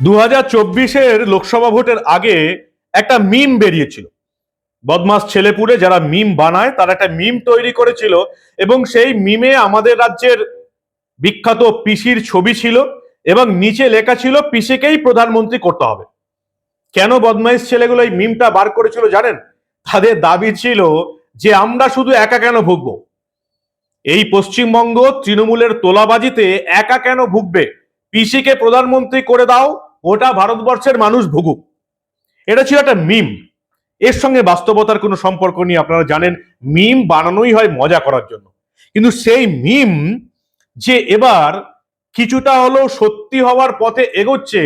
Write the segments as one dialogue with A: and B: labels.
A: দু হাজার চব্বিশের লোকসভা ভোটের আগে একটা মিম বেরিয়েছিল। বদমাস ছেলেপুরে যারা মিম বানায়, তারা একটা মিম তৈরি করেছিল এবং সেই মিমে আমাদের রাজ্যের বিখ্যাত পিসির ছবি ছিল এবং নিচে লেখা ছিল, পিসিকেই প্রধানমন্ত্রী করতে হবে। কেন বদমাইশ ছেলেগুলো এই মিমটা বার করেছিল জানেন? তাদের দাবি ছিল যে আমরা শুধু একা কেন ভুগবো? এই পশ্চিমবঙ্গ তৃণমূলের তোলাবাজিতে একা কেন ভুগবে? পিসিকে প্রধানমন্ত্রী করে দাও ওটা ভারতবর্ষের মানুষ ভুগুক। এটা ছিল একটা মিম এর সঙ্গে বাস্তবতার কোনো সম্পর্ক নেই, আপনারা জানেন। মিম বানানোই হয় মজা করার জন্য। কিন্তু সেই মিম যে এবার কিছুটা হলেও সত্যি হওয়ার পথে এগোচ্ছে,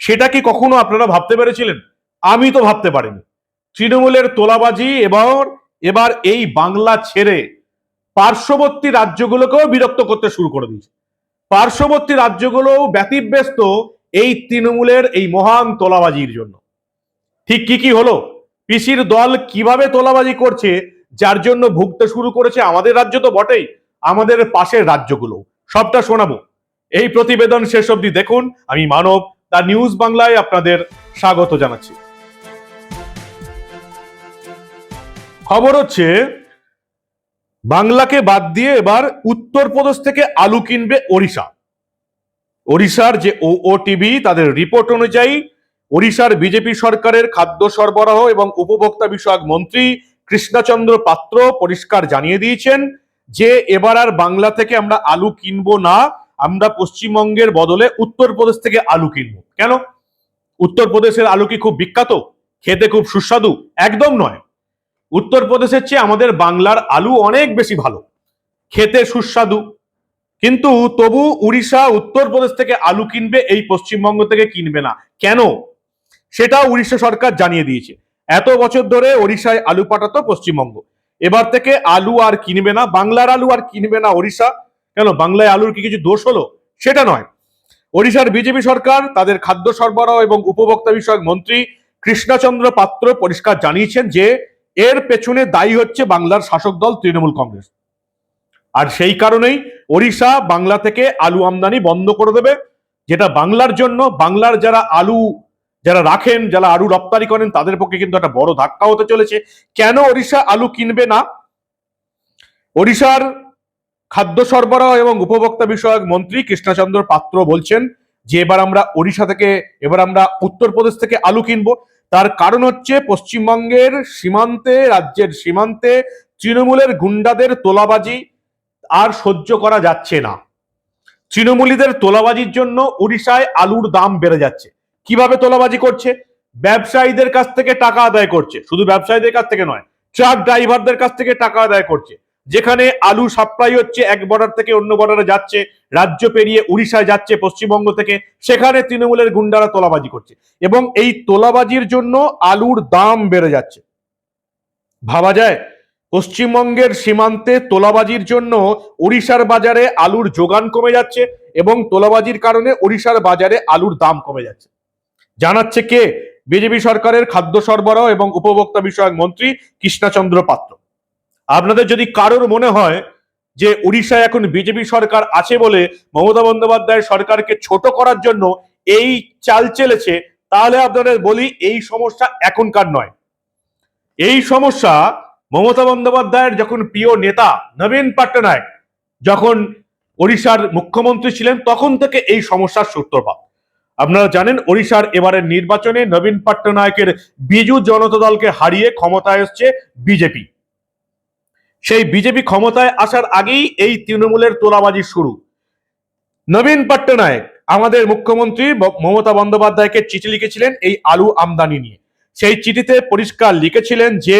A: সেটা কি কখনো আপনারা ভাবতে পেরেছিলেন? আমি তো ভাবতে পারিনি। তৃণমূলের তোলাবাজি এবার এবার এই বাংলা ছেড়ে পার্শ্ববর্তী রাজ্যগুলোকেও বিরক্ত করতে শুরু করে দিয়েছে। পার্শ্ববর্তী রাজ্যগুলোও ব্যতিব্যস্ত এই তৃণমূলের এই মহান তোলাবাজির জন্য। ঠিক কি কি হলো? পিসির দল কীভাবে তোলাবাজি করছে, যার জন্য ভুগতে শুরু করেছে আমাদের রাজ্য তো বটেই, আমাদের পাশের রাজ্যগুলো। সবটা শোনাবো। এই প্রতিবেদন শেষ অবধি দেখুন। আমি মানব, দা নিউজ বাংলায় আপনাদের স্বাগত জানাচ্ছি। খবর হচ্ছে, বাংলাকে বাদ দিয়ে এবার উত্তরপ্রদেশ থেকে আলু কিনবে ওড়িশা। ওড়িশার যে ও টিভি তাদের রিপোর্ট অনুযায়ী ওড়িশার বিজেপি সরকারের খাদ্য সরবরাহ এবং উপভোক্তা বিষয়ক মন্ত্রী কৃষ্ণচন্দ্র পাত্র পরিষ্কার জানিয়ে দিয়েছেন যে এবার আর বাংলা থেকে আমরা আলু কিনবো না, আমরা পশ্চিমবঙ্গের বদলে উত্তরপ্রদেশ থেকে আলু কিনবো। কেন? উত্তরপ্রদেশের আলু কি খুব বিখ্যাত? খেতে খুব সুস্বাদু? একদম নয়। উত্তরপ্রদেশের চেয়ে আমাদের বাংলার আলু অনেক বেশি ভালো। খেতে সুস্বাদু। কিন্তু তবু উড়িষ্যা উত্তরপ্রদেশ থেকে আলু কিনবে, এই পশ্চিমবঙ্গ থেকে কিনবে না। কেন? সেটা উড়িষ্যা সরকার জানিয়ে দিয়েছে। এত বছর ধরে ওড়িশায় আলু পাঠাতো পশ্চিমবঙ্গ। এবার থেকে আলু আর কিনবে না, বাংলার আলু আর কিনবে না ওড়িশা। কেন? বাংলায় আলুর কি কিছু দোষ হলো? সেটা নয়। ওড়িশার বিজেপি সরকার, তাদের খাদ্য সরবরাহ এবং উপভোক্তা বিষয়ক মন্ত্রী কৃষ্ণচন্দ্র পাত্র পরিষ্কার জানিয়েছেন যে, এর পেছনে দায়ী হচ্ছে বাংলার শাসক দল তৃণমূল কংগ্রেস। আর সেই কারণেই ওড়িশা বাংলা থেকে আলু আমদানি বন্ধ করে দেবে, যেটা বাংলার জন্য, বাংলার যারা আলু যারা রাখেন, যারা আলু রপ্তানি করেন, তাদের পক্ষে কিন্তু একটা বড় ধাক্কা হতে চলেছে। কেন ওড়িশা আলু কিনবে না? ওড়িশার খাদ্য সরবরাহ এবং উপভোক্তা বিষয়ক মন্ত্রী কৃষ্ণচন্দ্র পাত্র বলছেন যে এবার আমরা ওড়িশা থেকে, এবার আমরা উত্তরপ্রদেশ থেকে আলু কিনবো। তার কারণ হচ্ছে পশ্চিমবঙ্গের সীমান্তে, রাজ্যের সীমান্তে তৃণমূলের গুন্ডাদের তোলাবাজি আর সহ্য করা যাচ্ছে না। তৃণমূলীদের তোলাবাজির জন্য উড়িষ্যায় আলুর দাম বেড়ে যাচ্ছে। কীভাবে তোলাবাজি করছে? ব্যবসায়ীদের কাছ থেকে টাকা আদায় করছে। শুধু ব্যবসায়ীদের কাছ থেকে নয়, ট্রাক ড্রাইভারদের কাছ থেকে টাকা আদায় করছে। যেখানে আলু সাপ্লাই হচ্ছে এক বর্ডার থেকে অন্য বর্ডারে যাচ্ছে, রাজ্য পেরিয়ে উড়িষ্যায় যাচ্ছে পশ্চিমবঙ্গ থেকে, সেখানে তৃণমূলের গুন্ডারা তোলাবাজি করছে। এবং এই তোলাবাজির জন্য আলুর দাম বেড়ে যাচ্ছে। ভাবা যায় পশ্চিমবঙ্গের সীমান্তে তোলাবাজির জন্য ওড়িশার বাজারে আলুর যোগান কমে যাচ্ছে এবং তোলাবাজির কারণে ওড়িশার বাজারে আলুর দাম কমে যাচ্ছে। জানাচ্ছে কে? বিজেপি সরকারের খাদ্য সরবরাহ এবং উপভোক্তা বিষয়ক মন্ত্রী কৃষ্ণচন্দ্র পাত্র। আপনাদের যদি কারোর মনে হয় যে উড়িষ্যায় এখন বিজেপি সরকার আছে বলে মমতা বন্দ্যোপাধ্যায় সরকারকে ছোট করার জন্য এই চাল চেলেছে, তাহলে আপনাদের বলি এই সমস্যা এখনকার নয়। এই সমস্যা মমতা বন্দ্যোপাধ্যায়ের যখন প্রিয় নেতা নবীন পট্টনায়ক যখন ওড়িশার মুখ্যমন্ত্রী ছিলেন, তখন থেকে এই সমস্যার সূত্রপাত। আপনারা জানেন, ওড়িশার এবারের নির্বাচনে নবীন পট্টনায়কের বিজু জনতা দলকে হারিয়ে ক্ষমতায় এসছে বিজেপি। সেই বিজেপি ক্ষমতায় আসার আগেই এই তৃণমূলের তোলাবাজি শুরু। নবীন পট্টনায়ক আমাদের মুখ্যমন্ত্রী মমতা বন্দ্যোপাধ্যায়কে চিঠি লিখেছিলেন এই আলু আমদানি নিয়ে। সেই চিঠিতে পরিষ্কার লিখেছিলেন যে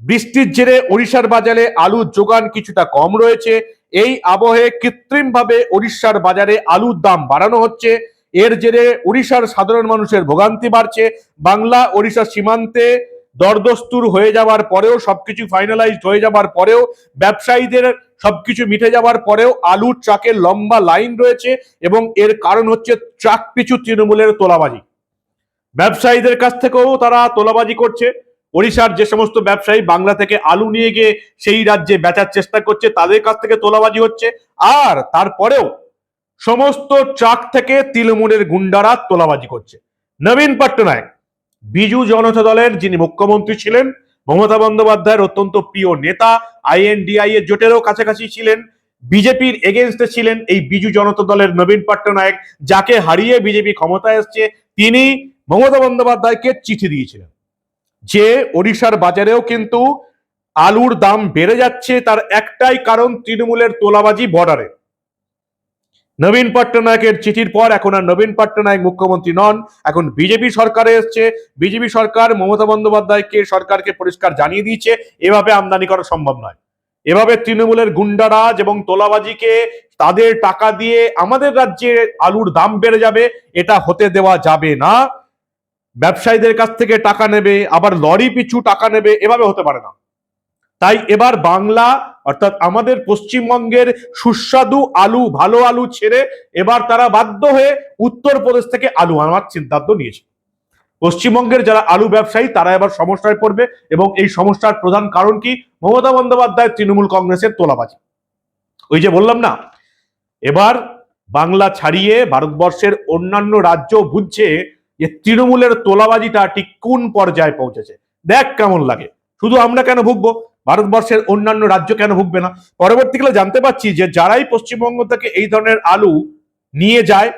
A: বৃষ্টির জেরে ওড়িশার বাজারে আলুর যোগান কিছুটা কম রয়েছে। এই আবহে কৃত্রিমভাবে ওড়িশার বাজারে আলুর দাম বাড়ানো হচ্ছে। এর জেরে ওড়িশার সাধারণ মানুষের ভোগান্তি বাড়ছে। বাংলা ওড়িশা সীমান্তে দরদস্তুর হয়ে যাওয়ার পরেও সবকিছু ফাইনালাইজড হয়ে যাওয়ার পরেও, ব্যবসায়ীদের সবকিছু মিটে যাওয়ার পরেও আলুর ট্রাকের লম্বা লাইন রয়েছে এবং এর কারণ হচ্ছে ট্রাক পিছু তৃণমূলের তোলাবাজি। ব্যবসায়ীদের কাছ থেকেও তারা তোলাবাজি করছে। ওড়িশার যে সমস্ত ব্যবসায়ী বাংলা থেকে আলু নিয়ে গিয়ে সেই রাজ্যে বেচার চেষ্টা করছে, তাদের কাছ থেকে তোলাবাজি হচ্ছে, আর তারপরেও সমস্ত ট্রাক থেকে তৃণমূলের গুন্ডারা তোলাবাজি করছে। নবীন পট্টনায়ক, বিজু জনতা দলের যিনি মুখ্যমন্ত্রী ছিলেন, মমতা বন্দ্যোপাধ্যায়ের অত্যন্ত প্রিয় নেতা, আইএনডিআই এর জোটেরও কাছাকাছি ছিলেন, বিজেপির এগেনস্টে ছিলেন এই বিজু জনতা দলের নবীন পট্টনায়ক, যাকে হারিয়ে বিজেপি ক্ষমতায় এসছে, তিনি মমতা বন্দ্যোপাধ্যায়কে চিঠি দিয়েছিলেন। যে ওড়িশার বাজারেও কিন্তু আলুর দাম বেড়ে যাচ্ছে, তার একটাই কারণ তৃণমূলের তোলাবাজি বর্ডারে নবীন পট্টনায়কের চিঠির পর এখন আর নবীন পট্টনায়ক মুখ্যমন্ত্রী নন। এখন বিজেপি সরকারে এসছে। বিজেপি সরকার মমতা বন্দ্যোপাধ্যায়কে সরকারকে পরিষ্কার জানিয়ে দিয়েছে, এভাবে আমদানি করা সম্ভব নয়। এভাবে তৃণমূলের গুন্ডারাজ এবং তোলাবাজিকে তাদের টাকা দিয়ে আমাদের রাজ্যে আলুর দাম বেড়ে যাবে, এটা হতে দেওয়া যাবে না। ব্যবসায়ীদের কাছ থেকে টাকা নেবে, আবার লরি পিছু টাকা নেবে, এভাবে হতে পারে না। তাই এবার বাংলা, অর্থাৎ আমাদের পশ্চিমবঙ্গের সুস্বাদু আলু, ভালো আলু ছেড়ে এবার তারা বাধ্য হয়ে উত্তরপ্রদেশ থেকে আলু আনার সিদ্ধান্ত নিয়েছে। পশ্চিমবঙ্গের যারা আলু ব্যবসায়ী, তারা এবার সমস্যায় পড়বে এবং এই সমস্যার প্রধান কারণ কি? মমতা বন্দ্যোপাধ্যায় তৃণমূল কংগ্রেসের তোলাবাজি। ওই যে বললাম না, এবার বাংলা ছাড়িয়ে ভারতবর্ষের অন্যান্য রাজ্য বুঝছে যে তৃণমূলের তোলাবাজিটা ঠিক কোন পর্যায়ে পৌঁছেছে? দেখ কেমন লাগে। শুধু আমরা কেন ভুগবো? ভারতবর্ষের অন্যান্য রাজ্য কেন ভুগবে না? পরবর্তীকালে জানতে পারছি যে যারাই পশ্চিমবঙ্গ থেকে এই ধরনের আলু নিয়ে যায়,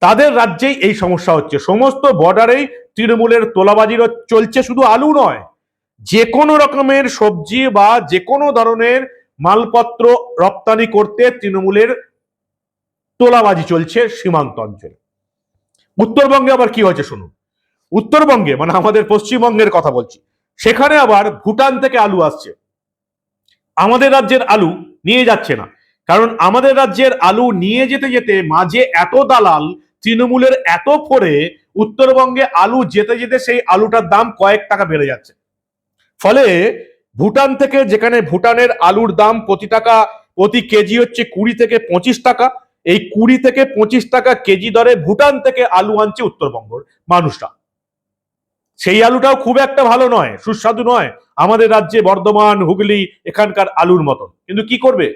A: তাদের রাজ্যেই এই সমস্যা হচ্ছে। সমস্ত বর্ডারেই তৃণমূলের তোলাবাজির চলছে শুধু আলু নয়। যে কোনো রকমের সবজি বা যে কোনো ধরনের মালপত্র রপ্তানি করতে তৃণমূলের তোলাবাজি চলছে সীমান্ত অঞ্চলে। উত্তরবঙ্গে আবার কি হয়েছে শুনুন। উত্তরবঙ্গে মানে আমাদের পশ্চিমবঙ্গের কথা বলছি, সেখানে আবার ভুটান থেকে আলু আসছে। আমাদের রাজ্যের আলু নিয়ে যাচ্ছে না। কারণ আমাদের রাজ্যের আলু নিয়ে যেতে যেতে মাঝে এত দালাল, তৃণমূলের এত ফোরে উত্তরবঙ্গে আলু যেতে যেতে সেই আলুটার দাম কয়েক টাকা বেড়ে যাচ্ছে। ফলে ভুটান থেকে যেখানে ভুটানের আলুর দাম প্রতি টাকা, প্রতি কেজি হচ্ছে কুড়ি থেকে পঁচিশ টাকা এই কুড়ি থেকে পঁচিশ টাকা কেজি দরে ভুটান থেকে আলু আনছে উত্তরবঙ্গর মানুষরা। সেই আলুটাও খুব একটা ভালো নয়, সুস্বাদু নয়। আমাদের রাজ্যে বর্ধমান, হুগলি এখানকার আলুর মতন। কিন্তু কি করবে?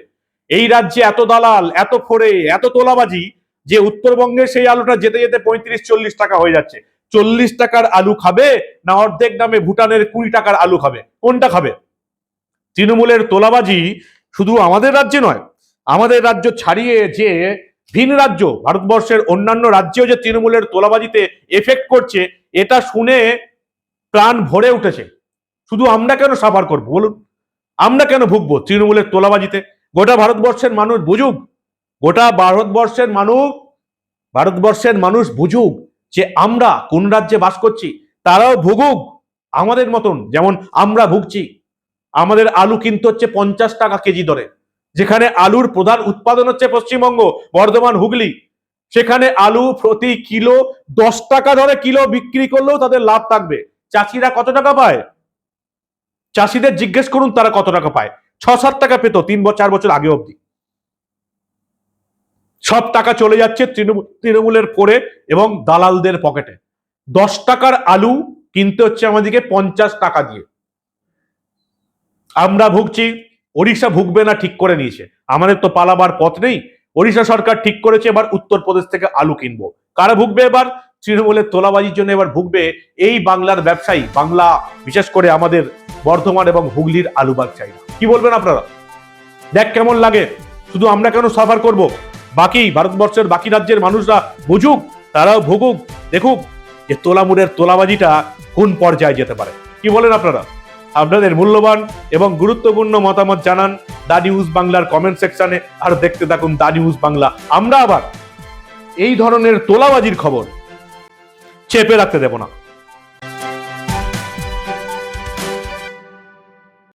A: এই রাজ্যে এত দালাল, এত ফোরে এত তোলাবাজি যে উত্তরবঙ্গে সেই আলুটা যেতে যেতে পঁয়ত্রিশ, চল্লিশ টাকা হয়ে যাচ্ছে। চল্লিশ টাকার আলু খাবে না অর্ধেক দামে ভুটানের কুড়ি টাকার আলু খাবে? কোনটা খাবে? তৃণমূলের তোলাবাজি শুধু আমাদের রাজ্যে নয় আমাদের রাজ্য ছাড়িয়ে যে ভিন রাজ্য, ভারতবর্ষের অন্যান্য রাজ্যেও যে তৃণমূলের তোলাবাজিতে এফেক্ট করছে, এটা শুনে প্রাণ ভরে উঠেছে। শুধু আমরা কেন সাফার করব বলুন? আমরা কেন ভুগবো তৃণমূলের তোলাবাজিতে? গোটা ভারতবর্ষের মানুষ বুঝুক, গোটা ভারতবর্ষের মানুষ ভারতবর্ষের মানুষ বুঝুক যে আমরা কোন রাজ্যে বাস করছি, তারাও ভুগুক আমাদের মতন যেমন আমরা ভুগছি। আমাদের আলু কিনতে হচ্ছে পঞ্চাশ টাকা কেজি দরে। যেখানে আলুর প্রধান উৎপাদন হচ্ছে পশ্চিমবঙ্গ, বর্ধমান, হুগলি। সেখানে আলু প্রতি কিলো দশ টাকা ধরে কিলো বিক্রি করলেও তাদের লাভ থাকবে। চাষিরা কত টাকা পায়? চাষিদের জিজ্ঞেস করুন, তারা কত টাকা পায়? ছ, সাত টাকা পেত তিন বছর চার বছর আগে অবধি। সব টাকা চলে যাচ্ছে তৃণমূল তৃণমূলের পরে এবং দালালদের পকেটে। দশ টাকার আলু কিনতে হচ্ছে আমাদেরকে পঞ্চাশ টাকা দিয়ে। আমরা ভুগছি ওড়িশা ভুগবে না, ঠিক করে নিয়েছে। আমাদের তো পালাবার পথ নেই। ওড়িশা সরকার ঠিক করেছে, এবার উত্তরপ্রদেশ থেকে আলু কিনবো। কারা ভুগবে এবার? তৃণমূলের তোলাবাজির জন্য এবার ভুগবে এই বাংলার ব্যবসায়ী, বাংলা, বিশেষ করে আমাদের বর্ধমান এবং হুগলির আলু ব্যবসায়ীরা। কি বলবেন আপনারা? দেখ কেমন লাগে। শুধু আমরা কেন সাফার করব? বাকি ভারতবর্ষের বাকি রাজ্যের মানুষরা বুঝুক, তারাও ভুগুক, দেখুক যে তোলামুড়ের তোলাবাজিটা কোন পর্যায়ে যেতে পারে। কি বলেন আপনারা? আপনাদের মূল্যবান এবং গুরুত্বপূর্ণ মতামত জানান দা নিউজ বাংলার কমেন্ট সেকশনে আর দেখতে থাকুন দা নিউজ বাংলা। আমরা আবার এই ধরনের তোলাবাজির খবর চেপে রাখতে দেব না।